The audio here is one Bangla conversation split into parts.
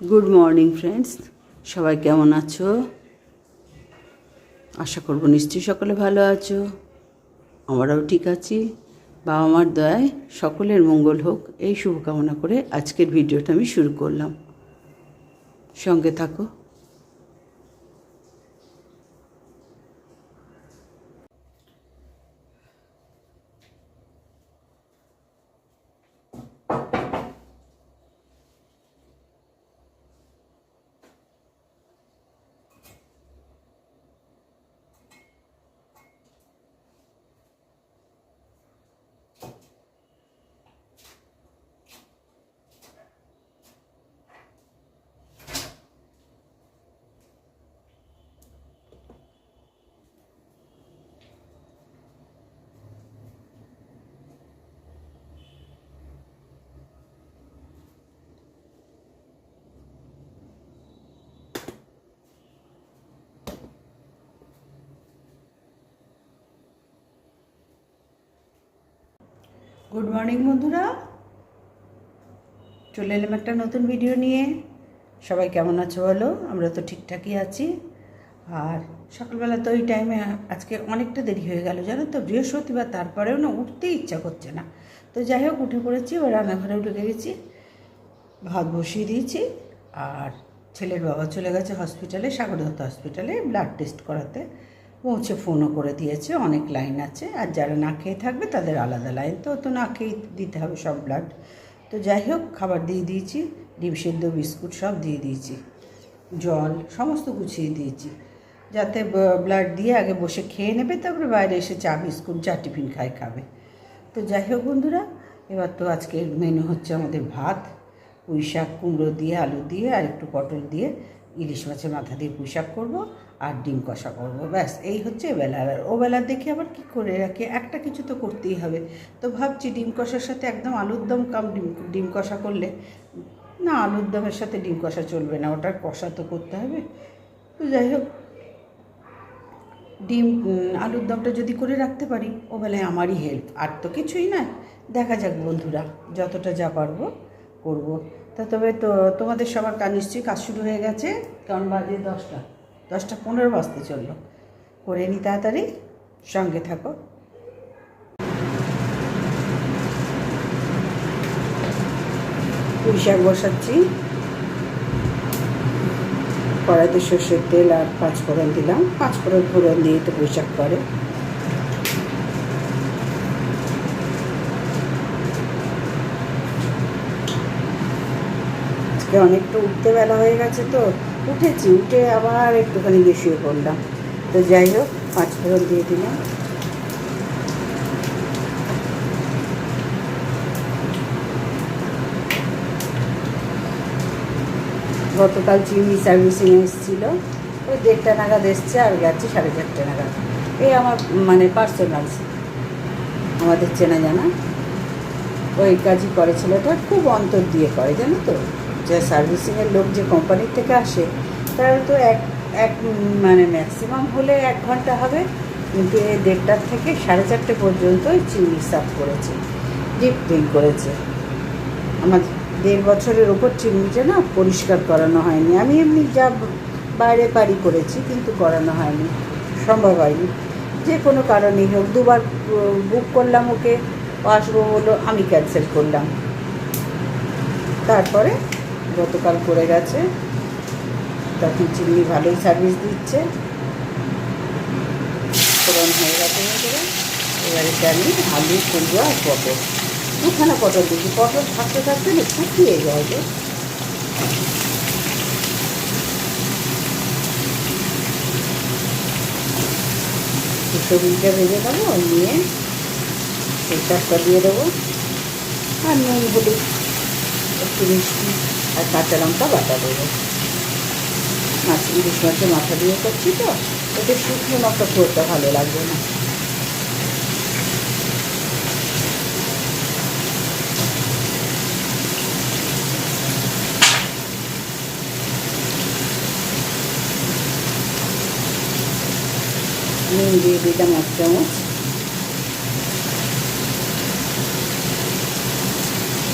গুড মর্নিং ফ্রেন্ডস সবাই কেমন আছো? আশা করব নিশ্চয়ই সকলে ভালো আছো। আমরাও ঠিক আছি। বাবা মার দয়ায় সকলের মঙ্গল হোক। এই শুভকামনা করে আজকের ভিডিওটা আমি শুরু করলাম। সঙ্গে থাকো। গুড মর্নিং বন্ধুরা। চলে এলাম একটা নতুন ভিডিও নিয়ে। সবাই কেমন আছো বলো? আমরা তো ঠিকঠাকই আছি। আর সকালবেলা তো ওই টাইমে আজকে অনেকটা দেরি হয়ে গেল, জানো তো? বৃহস্পতিবার, তারপরেও না উঠতেই ইচ্ছা করছে না। তো যাই হোক, উঠে পড়েছি, এবার রান্নাঘরেও ঢুকে গেছি। ভাত বসিয়ে দিয়েছি। আর ছেলের বাবা চলে গেছে হসপিটালে সাগরদত্ত হসপিটালে ব্লাড টেস্ট করাতে। পৌঁছে ফোনও করে দিয়েছে, অনেক লাইন আছে। আর যারা না খেয়ে থাকবে তাদের আলাদা লাইন। তো তো না খেয়ে দিতে হবে সব ব্লাড। তো যাই হোক, খাবার দিয়ে দিয়েছি, ডিম সেদ্ধ, বিস্কুট সব দিয়ে দিয়েছি। জল সমস্ত গুছিয়ে দিয়েছি। যাতে ব্লাড দিয়ে আগে বসে খেয়ে নেবে, তারপরে বাইরে এসে চা, বিস্কুট, চা, টিফিন খায়, খাবে। তো যাই হোক বন্ধুরা, এবার তো আজকের মেনু হচ্ছে আমাদের ভাত পুঁই শাক কুমড়ো দিয়ে, আলু দিয়ে, আর একটু পটল দিয়ে। ইলিশ মাছের মাথা দিয়ে পুঁই শাক করব আর ডিম কষা করব। ব্যাস, এই হচ্ছে এবেলার আর ওবেলার দেখে আবার কি করে রাখি? একটা কিছু তো করতেই হবে। তো ভাবছি ডিম কষার সাথে একদম আলুর দম কাম ডিম ডিম কষা করলে না, আলুর দমের সাথে ডিম কষা চলবে না, ওটার কষা তো করতে হবে। তো যাই হোক, ডিম আলুর দমটা যদি করে রাখতে পারি, ও বেলায় আমারই হেল্প আর তো কিছুই না দেখা যাক বন্ধুরা, যতটা যা পারব করব। তা তবে তো তোমাদের সবার কাজ নিশ্চয়ই কাজ শুরু হয়ে গেছে? কারণ বাজে দশটা। দশটা পনেরো বাজতে চলল। করে নি তাড়াতাড়ি সঙ্গে থাকো। পুঁই শাক বসাচ্ছি। কড়াইতে সর্ষের তেল আর পাঁচ ফোড়ন দিলাম। পাঁচ ফোড়ন ফোড়ন দিয়ে তো পুঁই শাক করে। আজকে অনেকটা উঠতে বেলা হয়ে গেছে তো, উঠেছি, উঠে আবার একটুখানি গিয়ে শুয়ে পড়লাম তো যাই হোক, পাঁচ ফোড়ন দিয়ে দিলাম। গতকাল চিনি সার্ভিসিং এসেছিল। ওই দেড়টা নাগাদ এসছে আর গেছে সাড়ে চারটে নাগাদ। এই আমার মানে পার্সোনাল আমাদের চেনা জানা। ওই কাজই করে ছেলেটা, খুব অন্তর দিয়ে করে, জানো তো? যে সার্ভিসিংয়ের লোক যে কোম্পানির থেকে আসে, তারা তো এক এক মানে ম্যাক্সিমাম হলে এক ঘণ্টা হবে, কিন্তু এই দেড়টার থেকে সাড়ে চারটে পর্যন্ত চিমনি সাফ করেছে ডিপ ক্লিন করেছে। আমার দেড় বছরের ওপর চিমনিটা না পরিষ্কার করানো হয়নি। আমি এমনি যা বাইরে বাড়ি করেছি, কিন্তু করানো হয়নি, সম্ভব হয়নি। যে কোনো কারণেই হোক, দুবার বুক করলাম ওকে, আসব বলল, আমি ক্যান্সেল করলাম। তারপরে গতকাল করে গেছে। তখন চিমনি ভালোই সার্ভিস দিচ্ছে। ফোড়ন হয়ে গেছে এবারে। আমি আলু, কুমড়ো আর পটল। দুখানা পটল দিচ্ছি পটল থাকতে থাকতে না শুকিয়ে যায় যে। সবজিটা ভেজে দেবো নিয়ে সেই চারটা দিয়ে দেবো। আর নুন, হলুদ, একটু মিষ্টি। আর কাঁচা লঙ্কা বাটা দেবো। মাছ ইলিশ মাছের মাথা দিয়ে করছি তো, ওতে শুকনো লঙ্কা খুব ভালো লাগবে না। নুন দিয়ে দিলাম এক চামচ।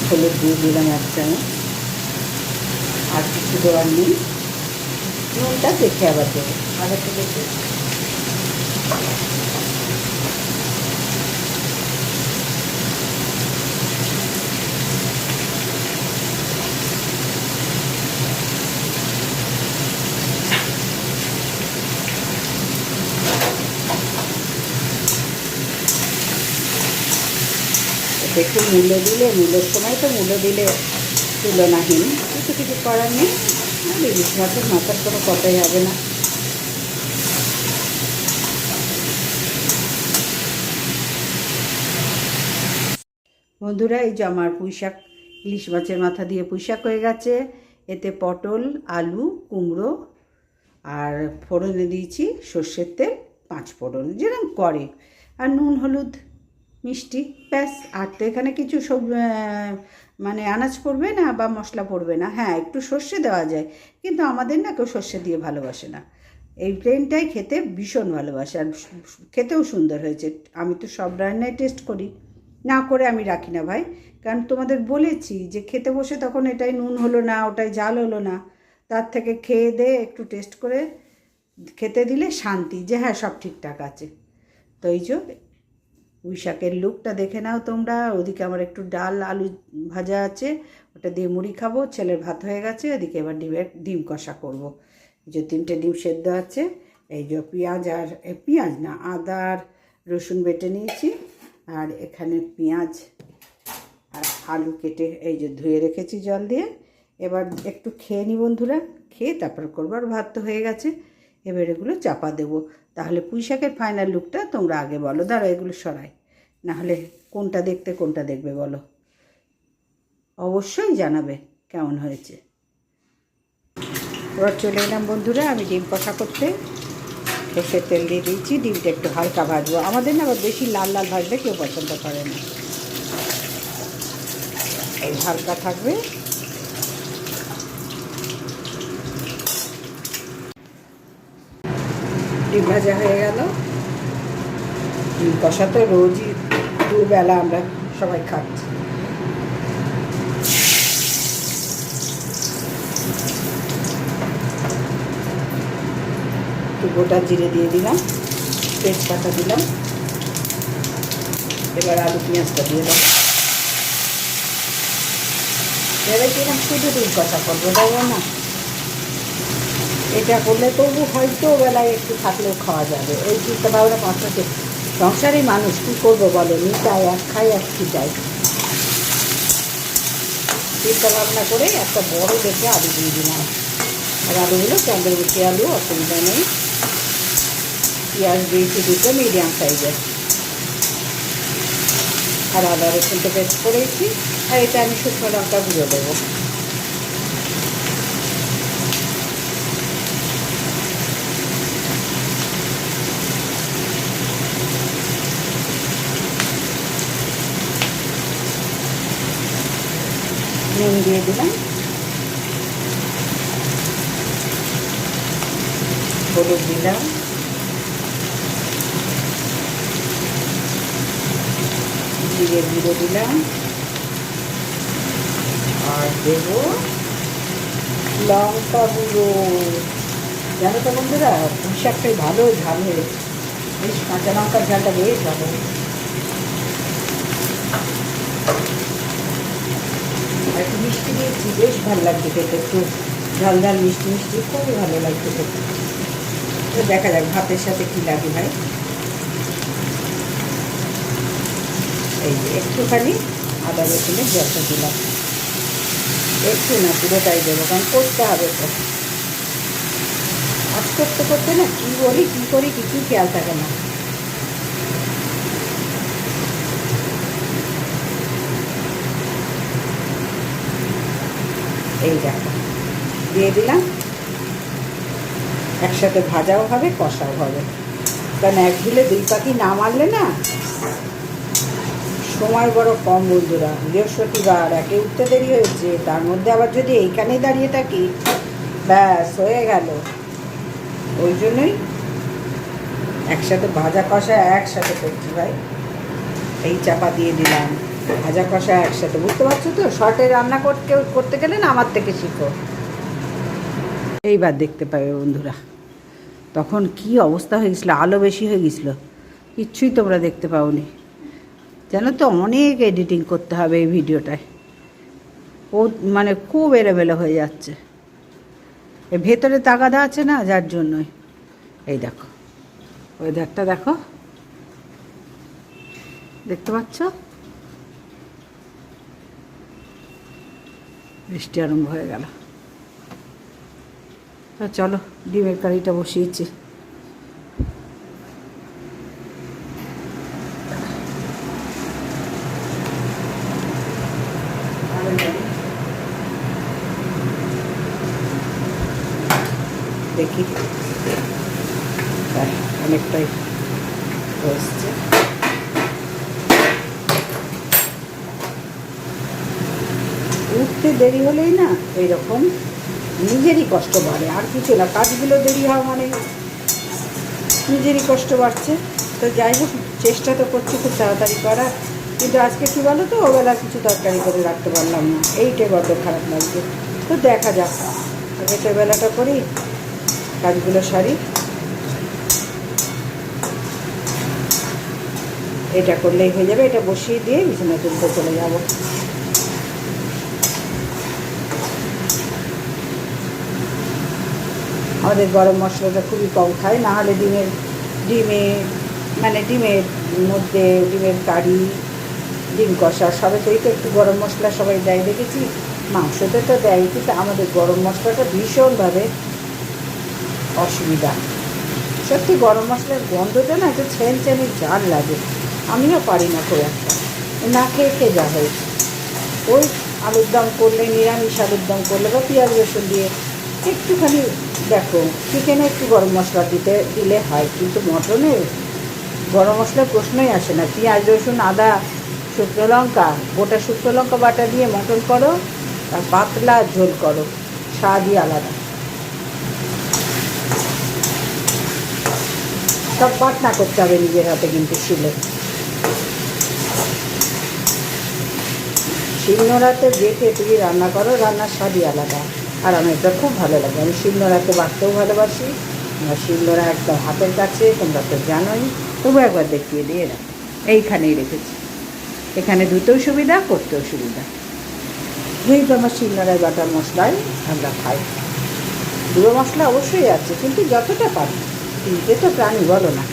হলুদ দিয়ে দিলাম এক চামচ। আর কিছু দেওয়ার নেই। নুনটা দেখে আবার দেবো। আগে তো দেখে। একটু মূল্য দিলে, মূল্যের সময় তো মূল্য দিলে তুলনাহীন। কিছু কিছু করার নেই। ইলিশ মাছের মাথার কোনো কথাই হবে না। বন্ধুরা, এই যে আমার পুঁই শাক ইলিশ মাছের মাথা দিয়ে পুঁইশাক হয়ে গেছে। এতে পটল, আলু, কুমড়ো আর ফোড়নে দিয়েছি সর্ষের তেল, পাঁচ ফোড়ন, যেরকম করে। আর নুন, হলুদ মিষ্টি, ব্যাস। আর তো এখানে কিছু সব মানে আনাজ পড়বে না বা মশলা পড়বে না। হ্যাঁ একটু সর্ষে দেওয়া যায়। কিন্তু আমাদের না কেউ সর্ষে দিয়ে ভালোবাসে না। এই প্লেনটাই খেতে ভীষণ ভালোবাসে। আর খেতেও সুন্দর হয়েছে। আমি তো সব রান্নায় টেস্ট করি। না করে আমি রাখি না ভাই। কারণ তোমাদের বলেছি যে খেতে বসে তখন এটাই নুন হলো না, ওটাই জাল হলো না। তার থেকে খেয়ে দে, একটু টেস্ট করে খেতে দিলে শান্তি যে হ্যাঁ সব ঠিকঠাক আছে। তো এই যে পুঁই শাকের লুকটা দেখে নাও তোমরা। ওদিকে আমার একটু ডাল, আলু ভাজা আছে, ওটা দিয়ে মুড়ি খাব। ছেলের ভাত হয়ে গেছে ওদিকে এবার ডিমের, ডিম কষা করব। যে তিনটে ডিম সেদ্ধ আছে, এই যে পেঁয়াজ আর পেঁয়াজ না, আদা আর রসুন বেটে নিয়েছি, আর এখানে পেঁয়াজ আর আলু কেটে এই যে ধুয়ে রেখেছি জল দিয়ে। এবার একটু খেয়ে নি বন্ধুরা, খেয়ে তারপর করব। আর ভাত তো হয়ে গেছে এবার এগুলো চাপা দেবো। তাহলে পুঁই শাকের ফাইনাল লুকটা তোমরা আগে বলো। দাঁড়া এগুলো সরাই। নাহলে কোনটা দেখতে, কোনটা দেখবে বলো। অবশ্যই জানাবে কেমন হয়েছে। এবার চলে এলাম বন্ধুরা, আমি ডিম কষা করতে। সর্ষের তেল দিয়ে দিয়েছি, ডিমটা একটু হালকা ভাজবো। আমাদের না আবার বেশি লাল লাল ভাজলে কেউ পছন্দ করে না। হালকা থাকবে। ডিম ভাজা হয়ে গেল। ডিম কষা তো রোজই দুবেলা আমরা সবাই খাচ্ছি। গোটা জিরে দিয়ে দিলাম, তেজপাতা দিলাম, এবার আলু পেঁয়াজটা দিয়ে দেবো। ভেবেছিলাম শুধু ডিম কষা করব তাই না। এটা করলে তবু হয়তো বেলায় একটু থাকলেও খাওয়া যাবে। ওই চিন্তা ভাবনা পাঁচটাতে সংসারী মানুষ কী করব বলো? নিতাই এক খাই এক ছিটাই চিন্তা ভাবনা করে একটা বড় দেখে আলু দিয়ে দিলাম। আর আলুগুলো চন্দ্রমুখী আলু, অসুবিধা নেই। পেঁয়াজ দিয়েছি দুটো, মিডিয়াম সাইজের। আর আদা রসুনটা পেস্ট করেছি। আর এটা আমি শুকনো লঙ্কা গুঁড়ো দেবো। নুন দিয়ে দিলাম। হলুদ দিলাম। জিরে গুঁড়ো দিলাম। আর দেব লঙ্কা গুঁড়ো। জানো তো বন্ধুরা, পুঁইশাকটাই ভালো ঝাল। হয়েছে বেশ কাঁচা লঙ্কার ঝালটা বেশ ভালো। একটু মিষ্টি দিয়েছি, বেশ ভালো লাগছে খেতে। একটু ঝাল ঝাল মিষ্টি মিষ্টি, খুবই ভালো লাগছে খেতে। তো দেখা যাক ভাতের সাথে কী লাগে ভাই। এই একটুখানি আদা রসুনের জলটা দিলাম। একটু না পুরোটাই দেবো, কারণ করতে হবে তো। আজ করতে করতে না কী বলি, কী করি, কিছুই খেয়াল থাকে না। এই দেখো। দিয়ে দিলাম। একসাথে ভাজাও হবে, কষাও হবে। কারণ এক ঢিলে দুই পাখি না মারলে না সময় বড় কম বন্ধুরা। বৃহস্পতিবার, একে উঠতে দেরি হয়েছে। তার মধ্যে আবার যদি এইখানেই দাঁড়িয়ে থাকি, ব্যাস, হয়ে গেল। ওই জন্যই একসাথে ভাজা কষা একসাথে করছি ভাই। এই চাপা দিয়ে দিলাম। ভাজা কষা একসাথে, বুঝতে পারছ তো? শর্টে রান্না করতে করতে গেলে না আমার থেকে শিখো। এইবার দেখতে পাবে বন্ধুরা। তখন কি অবস্থা হয়ে গেছিল? আলো বেশি হয়ে গেছিল। কিচ্ছুই তোমরা দেখতে পাওনি। জানো তো, অনেক এডিটিং করতে হবে এই ভিডিওটায়। ও মানে খুব এলোমেলো হয়ে যাচ্ছে। এ ভেতরে তাগাদা আছে না, যার জন্যই। এই দেখো। ওয়েদারটা দেখো। দেখতে পাচ্ছ? বৃষ্টি আরম্ভ হয়ে গেল। চলো ডিমের কারিটা বসিয়েছি দেখি হ্যাঁ, অনেকটাই হয়েছে উঠতে দেরি হলেই না এইরকম নিজেরই কষ্ট বাড়ে। আর কিছু না, কাজগুলো দেরি হওয়া মানে নিজেরই কষ্ট বাড়ছে। তো যাই হোক, চেষ্টা তো করছি খুব তাড়াতাড়ি করার। কিন্তু আজকে কী বলো তো ওবেলা কিছু তরকারি করে রাখতে পারলাম না। এইটাই বড্ড খারাপ লাগছে। তো দেখা যাক, আগে তো বেলাটা করি, কাজগুলো সারি। এটা করলেই হয়ে যাবে, এটা বসিয়ে দিয়ে বিছানা তুলতে চলে যাব। আমাদের গরম মশলাটা খুবই কম খায় না হলে ডিমের, ডিমে মানে ডিমের মধ্যে ডিমের কারি, ডিম কষা সবেতেই তো একটু গরম মশলা সবাই দেয়, দেখেছি মাংসতে তো দেয়, কিন্তু আমাদের গরম মশলাটা ভীষণভাবে অসুবিধা। সত্যি গরম মশলার গন্ধটা না একটু ছেন চেনে জাল লাগে, আমিও পারি না খুব একটা। না খেয়ে খেয়ে যা হয়েছে ওই আলুর দম করলে, নিরামিষ আলুর দম করলে বা পেঁয়াজ রসুন দিয়ে একটুখানি দেখো চিকেনে একটু গরম মশলা দিতে, দিলে হয়, কিন্তু মটনে গরম মশলার প্রশ্নই আসে না। পেঁয়াজ, রসুন, আদা, শুকনো লঙ্কা, গোটা শুকনো লঙ্কা বাটা দিয়ে মটন করো, আর পাতলা ঝোল করো, স্বাদই আলাদা। সব পাটনা করতে হবে নিজের হাতে কিন্তু শিলে। শিল নোড়াতে বেটে তুমি রান্না করো, রান্নার স্বাদই আলাদা। আর আমার এটা খুব ভালো লাগে। আমি শিলনোড়াতে বাটতেও ভালোবাসি। আমার শিলনোড়া একদম হাতের কাছে, তোমরা তো জানোই। তবু একবার দেখিয়ে দিয়ে রাখো এইখানেই রেখেছি। এখানে ধুতেও সুবিধা, করতেও সুবিধা। যেহেতু আমার শিলনোড়ায় বাটার মশলায় আমরা খাই। গুঁড়ো মশলা অবশ্যই আছে, কিন্তু যতটা পারি। তিনটে তো প্রাণী, বলো না।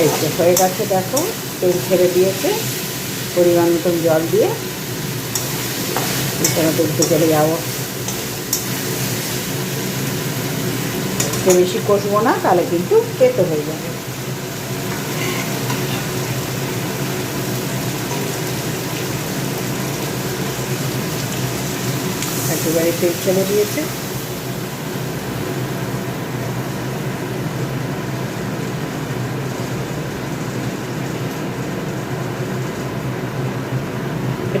এই তো হয়ে গেছে, দেখো। তেল ছেড়ে দিয়েছে। পরিমাণ মতন জল দিয়ে বিছানা তুলতে চলে যাব বেশি কষবো না, তাহলে কিন্তু খেতে হয়ে যাবে। একেবারে তেল চলে দিয়েছে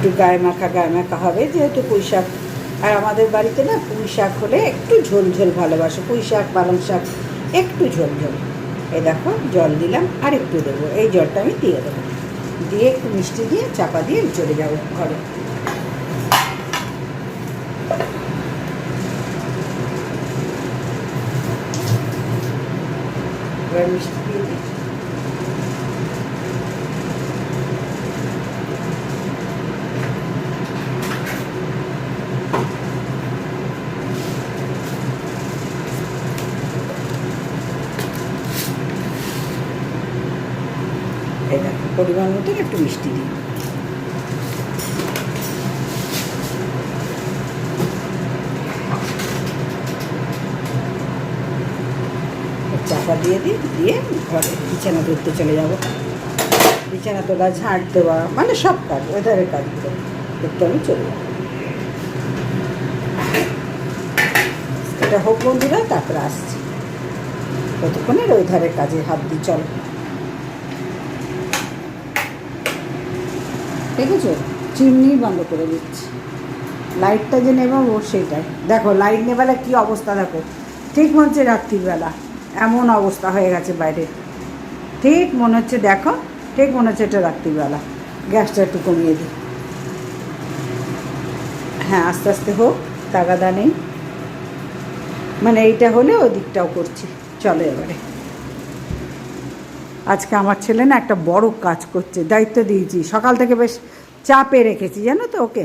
একটু গায়ে মাখা গায়ে মাখা হবে যেহেতু পুঁই শাক আর আমাদের বাড়িতে না পুঁই শাক হলে একটু ঝোল ঝোল ভালোবাসে। পুঁই শাক পালং শাক, একটু ঝোল ঝোল। এই দেখো, জল দিলাম আর একটু দেবো। এই জলটা আমি দিয়ে দেবো। দিয়ে একটু মিষ্টি দিয়ে চাপা দিয়ে চলে যাব ঘরে। মিষ্টি দিয়ে দিই দেখো। পরিমাণ মতন একটু মিষ্টি দিই। চাপা দিয়ে দিই, দিয়ে ঘরে বিছানা ধরতে চলে যাব। বিছানা তোলা ঝাঁট দেওয়া মানে সব কাজ ওয়েদারের কাজগুলো করতে আমি চলে যাব। এটা হোক বন্ধুরা, তারপরে আসছি। ততক্ষণের ওই ধারের কাজে হাত দিই, চলো। দেখেছ? চিমনি বন্ধ করে দিচ্ছি। লাইটটা যে নেবাবো সেটাই। দেখো লাইট নেবেলা কী অবস্থা দেখো? ঠিক মনে হচ্ছে রাত্রিবেলা। এমন অবস্থা হয়ে গেছে বাইরে। ঠিক মনে হচ্ছে, দেখো, ঠিক মনে হচ্ছে এটা রাত্রিবেলা। গ্যাসটা একটু কমিয়ে দিই। হ্যাঁ আস্তে আস্তে হোক, তাগাদা নেই। মানে এইটা হলে ওই দিকটাও করছি। চলো এবারে। আজকে আমার ছেলে না একটা বড় কাজ করছে, দায়িত্ব দিয়েছি। সকাল থেকে বেশ চাপে রেখেছি, জানো তো ওকে?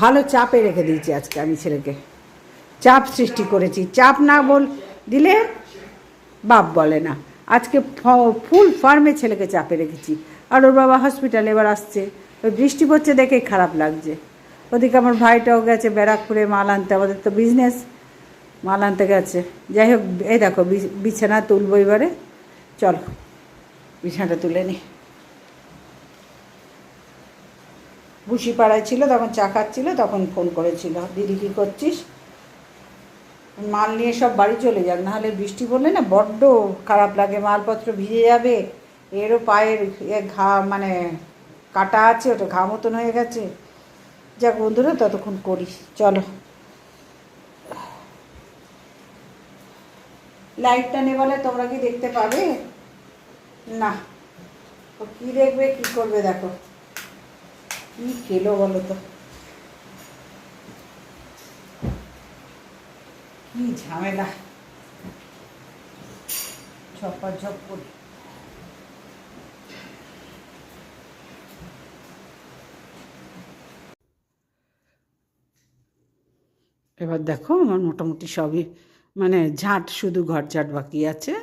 ভালো চাপে রেখে দিয়েছি আজকে আমি ছেলেকে। চাপ সৃষ্টি করেছি। চাপ না বল, দিলে বাপ বলে না। আজকে ফুল ফার্মে ছেলেকে চাপে রেখেছি। আর ওর বাবা হসপিটালে এবার আসছে। ওই বৃষ্টি পড়ছে দেখে খারাপ লাগছে। ওদিকে আমার ভাইটাও গেছে ব্যারাকপুরে মাল আনতে, আমাদের তো বিজনেস মাল আনতে গেছে। যাই হোক, এই দেখো বিছানা তুলবো এবারে। চলো, বিছানাটা তুলে নি। বুসি পাড়ায় ছিল, তখন চা খাচ্ছিল, তখন ফোন করেছিল, দিদি, কী করছিস? মাল নিয়ে সব বাড়ি চলে যাক, নাহলে বৃষ্টি পড়লে না বড্ড খারাপ লাগে, মালপত্র ভিজে যাবে। এরও পায়ের ঘা মানে কাটা আছে, ওটা ঘা মতন হয়ে গেছে। যাক বন্ধুরা, ততক্ষণ করি। চলো। লাইটটা নেবালে তোমরা কি দেখতে পাবে? না। ও কী দেখবে, কী করবে দেখো। কী খেলো বলো তো? কি ঝামেলা। ঝপ্পা ঝপ করি। এবার দেখো, আমার মোটামুটি সবই মানে ঝাঁট শুধু ঘর ঝাঁট বাকি আছে।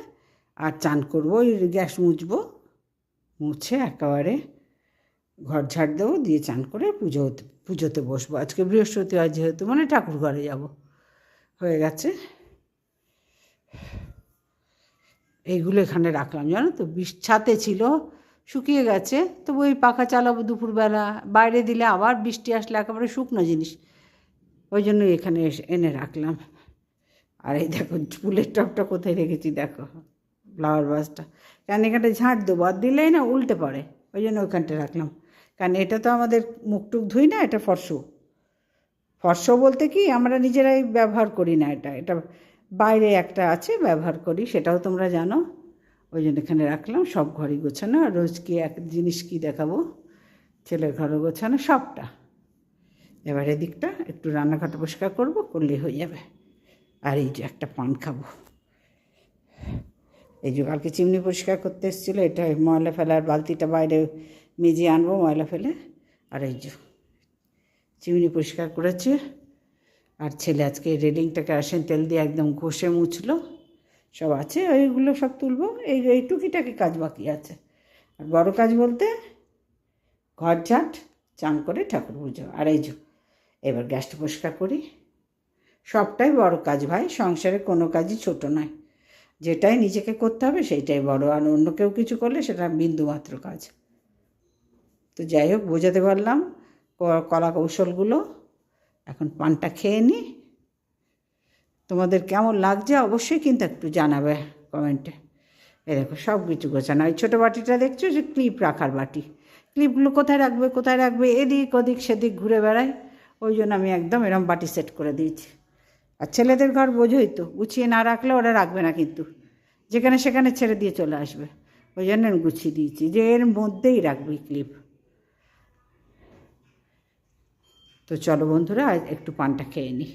আর চান করব, ওই গ্যাস মুছবো, মুছে একেবারে ঘর ঝাড় দেবো, দিয়ে চান করে পুজো পুজোতে বসবো। আজকে বৃহস্পতিবার যেহেতু মানে ঠাকুর ঘরে যাব। হয়ে গেছে। এইগুলো এখানে রাখলাম, জানো তো? বিষ ছাতে ছিল, শুকিয়ে গেছে। তবু ওই পাখা চালাবো দুপুরবেলা। বাইরে দিলে আবার বৃষ্টি আসলে একেবারে শুকনো জিনিস। ওই জন্য এখানে এনে রাখলাম। আর এই দেখো ফুলের টপটা কোথায় রেখেছি দেখো ফ্লাওয়ার বাসটা কারণ এখানটা ঝাঁট দেবো, আর দিলেই না উল্টে পড়ে, ওই জন্য ওইখানটা রাখলাম। কারণ এটা তো আমাদের মুখটুক ধুই না, এটা ফর্সু। ফর্স বলতে কি, আমরা নিজেরাই ব্যবহার করি না এটা এটা বাইরে একটা আছে, ব্যবহার করি, সেটাও তোমরা জানো। ওই জন্য এখানে রাখলাম, সব ঘরই গোছানো, আর রোজ কি এক জিনিস কি দেখাবো? ছেলের ঘরও গোছানো সবটা। এবার এদিকটা একটু রান্নাঘরটা পরিষ্কার করব, করলেই হয়ে যাবে। আর এই যে একটা পান খাব। এই যে কালকে চিমনি পরিষ্কার করতে এসেছিল, এটা ময়লা ফেলার বালতিটা বাইরে মেজে আনব, ময়লা ফেলে। আর এই যে চিমনি পরিষ্কার করেছে। আর ছেলে আজকে রেলিংটা কেরোসিন তেল দিয়ে একদম ঘষে মুছলো। সব আছে, ওইগুলো সব তুলবো। এই এই টুকিটাকি কাজ বাকি আছে। আর বড় কাজ বলতে ঘর ঝাট চান করে ঠাকুর পুজো। আর এই যে, এবার গ্যাসটা পরিষ্কার করি। সবটাই বড় কাজ ভাই, সংসারে কোনো কাজই ছোট নয়। যেটাই নিজেকে করতে হবে সেইটাই বড়, আর অন্য কেউ কিছু করলে সেটা বিন্দুমাত্র কাজ। তো যাই হোক, বোঝাতে পারলাম কলা কৌশলগুলো। এখন পানটা খেয়ে নিই তোমাদের কেমন লাগছে অবশ্যই কিন্তু একটু জানাবে কমেন্টে। এ দেখো, সব কিছু গোছানো। ওই ছোটো বাটিটা দেখছ যে ক্লিপ রাখার বাটি। ক্লিপগুলো কোথায় রাখবে কোথায় রাখবে? এদিক ওদিক, সেদিক ঘুরে বেড়ায় ওই জন্য আমি একদম এরম বাটি সেট করে দিয়েছি। আর ছেলেদের ঘর বোঝোই তো, গুছিয়ে না রাখলে ওরা রাখবে না কিন্তু। যেখানে সেখানে ছেড়ে দিয়ে চলে আসবে। ওই জন্য আমি গুছিয়ে দিয়েছি, যে এর মধ্যেই রাখবি ক্লিপ তো চলো বন্ধুরা একটু পানটা খেয়ে নিই